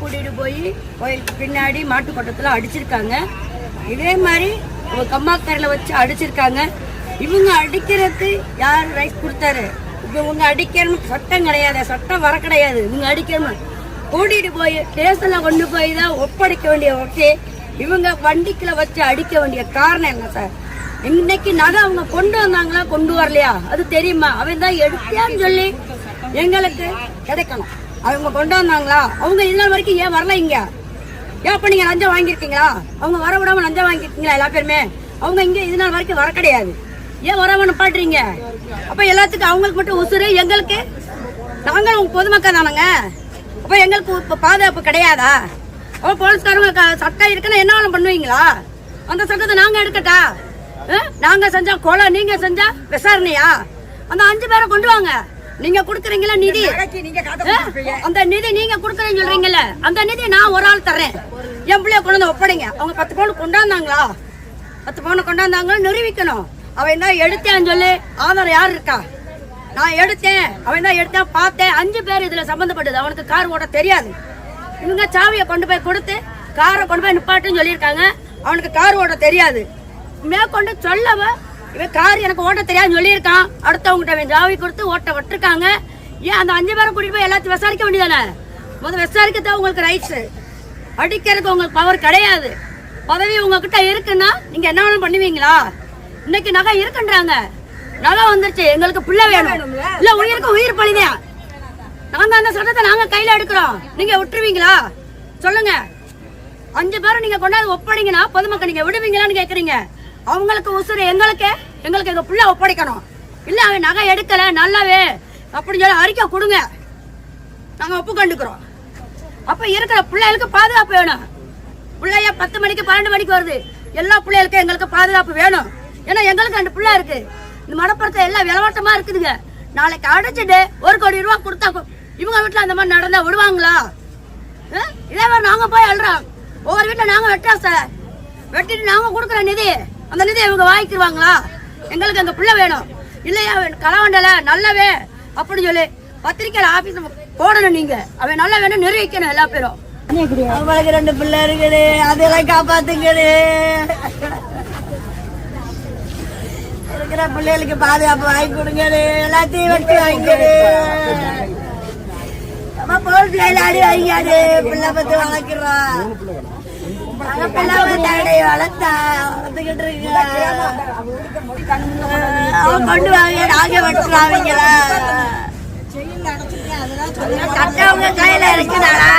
கூட்டிட்டு போய் கோயிலுக்கு பின்னாடி மாட்டுக்கோட்டத்துல அடிச்சிருக்காங்க. இதே மாதிரி ஒரு வச்சு அடிச்சிருக்காங்க. இவங்க அடிக்கிறது யார் ரைஸ் கொடுத்தாரு? இவங்க அடிக்கணும் சட்டம் கிடையாது. சட்டம் வர கிடையாது. இவங்க அடிக்கணும். கூட்டிட்டு போய் ஸ்டேஷன்ல கொண்டு போய் தான் ஒப்படைக்க வேண்டிய ஓகே இவங்க வண்டிக்குள்ள வச்சு அடிக்க வேண்டிய காரணம் என்ன சார் இன்னைக்கு நகை அவங்க கொண்டு வந்தாங்களா கொண்டு வரலையா? அது தெரியுமா? அவன் தான் எடுத்தியான்னு சொல்லி எங்களுக்கு கிடைக்கணும். அவங்க கொண்டு வந்தாங்களா அவங்க இது நாள் வரைக்கும் ஏன் வரல இங்க? ஏன் அப்ப நீங்க லஞ்சம் வாங்கியிருக்கீங்களா? அவங்க வர விடாம லஞ்சம் வாங்கியிருக்கீங்களா எல்லா பேருமே? அவங்க இங்க இது நாள் வரைக்கும் வர கிடையாது. ஏன் வராம நிப்பாட்டுறீங்க? அப்ப எல்லாத்துக்கும் அவங்களுக்கு மட்டும் உசுறு எங்களுக்கு? நாங்களும் உங்க பொதுமக்கள் தானங்க. அப்ப எங்களுக்கு இப்ப பாதுகாப்பு கிடையாதா? அப்ப போலீஸ்காரங்க சட்டம் இருக்குன்னா என்ன வேணும் பண்ணுவீங்களா? அந்த சட்டத்தை நாங்க எடுக்கட்டா? நாங்க செஞ்சா கொலை நீங்க செஞ்சா விசாரணையா? அந்த அஞ்சு பேரை கொண்டு வாங்க. நீங்க குடுக்குறீங்களா நிதி? அந்த நிதி நீங்க குடுக்குறீங்க சொல்றீங்கல்ல அந்த நிதி நான் ஒரு ஆள் தர்றேன். என் பிள்ளைய கொண்டு வந்து ஒப்படைங்க. அவங்க பத்து பவுன் கொண்டாந்தாங்களா? பத்து பவுன் கொண்டாந்தாங்க நிரூபிக்கணும். அவன் தான் எடுத்தேன்னு சொல்லி ஆதாரம் யார் இருக்கா? நான் எடுத்தேன். அவன் தான் எடுத்தேன் பார்த்தேன். அஞ்சு பேர் இதுல சம்பந்தப்பட்டது. அவனுக்கு கார் ஓட்ட தெரியாது. இவங்க சாவியை கொண்டு போய் கொடுத்து காரை கொண்டு போய் நிப்பாட்டுன்னு சொல்லியிருக்காங்க. அவனுக்கு கார் ஓட்ட தெரியாது. மேற்கொண்டு சொல்லவ இவன் கார் எனக்கு ஓட்ட தெரியாதுன்னு சொல்லியிருக்கான். அடுத்தவங்ககிட்ட அவன் சாவி கொடுத்து ஓட்ட விட்டுருக்காங்க. ஏன் அந்த அஞ்சு பேரை கூட்டிட்டு போய் எல்லாத்தையும் விசாரிக்க வேண்டியதானே? முதல் விசாரிக்க தான் உங்களுக்கு ரைட்ஸ் அடிக்கிறதுக்கு உங்களுக்கு பவர் கிடையாது. பதவி உங்ககிட்ட இருக்குன்னா நீங்க என்ன வேணும் பண்ணுவீங்களா? இன்னைக்கு நகை இருக்குன்றாங்க. நகை வந்துருச்சு. எங்களுக்கு பிள்ளை வேணும். இல்ல உயிருக்கு உயிர் பழிதான் நாங்க அந்த சட்டத்தை நாங்க கையில எடுக்கிறோம். நீங்க விட்டுருவீங்களா? சொல்லுங்க. அஞ்சு பேரும் நீங்க கொண்டாந்து ஒப்படைங்கன்னா பொதுமக்கள் நீங்க விடுவீங்களான்னு கேக்குறீங்க. அவங்களுக்கு உசுறு எங்களுக்கு? எங்களுக்கு எங்க பிள்ளை ஒப்படைக்கணும். இல்ல அவன் நகை எடுக்கல நல்லாவே. அப்படின்னு சொல்லி அறிக்கை கொடுங்க. நாங்க ஒப்புக்கொண்டுக்கிறோம். அப்ப இருக்கிற பிள்ளைகளுக்கு பாதுகாப்பு வேணும். பிள்ளைய பத்து மணிக்கு பன்னெண்டு மணிக்கு வருது. எல்லா பிள்ளைகளுக்கும் எங்களுக்கு பாதுகாப்பு வேணும். ஏன்னா எங்களுக்கு ரெண்டு பிள்ளை இருக்கு. இந்த மடப்புறத்தை எல்லாம் விளவாட்டமா இருக்குதுங்க. நாளைக்கு அடைச்சிட்டு ஒரு கோடி ரூபா கொடுத்தா இவங்க வீட்டுல அந்த மாதிரி நடந்தா விடுவாங்களா? இதே மாதிரி நாங்க போய் அழுறோம். ஒவ்வொரு வீட்டுல நாங்க வெட்டுறோம் சார். வெட்டிட்டு நாங்க கொடுக்குற நிதி. அந்த நிதி இவங்க வாங்கிக்கிடுவாங்களா எங்களுக்கு அந்த பிள்ளை வேணும். இல்லையா அவன் களவண்டல நல்லவே அப்படின்னு சொல்லி பத்திரிக்கையில் ஆஃபீஸ் போடணும் நீங்க. அவன் நல்ல வேணும் நிர்வகிக்கணும் எல்லா பேரும். அவங்களுக்கு ரெண்டு பிள்ளை இருக்குது. அதெல்லாம் காப்பாத்துங்கடு இருக்கிற பிள்ளைகளுக்கு பாதுகாப்பு வாங்கி கொடுங்க எல்லாத்தையும் வெட்டி வாங்கிடு நம்ம போலீஸ் கையில அடி வாங்கிக்காது. பிள்ளை பத்து வளர்க்குறோம். பத்தாடி வளர்த்தா வளர்த்துக்கிட்டு இருக்கோம் அவன் கொண்டு வாங்க நாங்க வெட்டுறாங்களா சட்டவங்க கையில இருக்குதாடா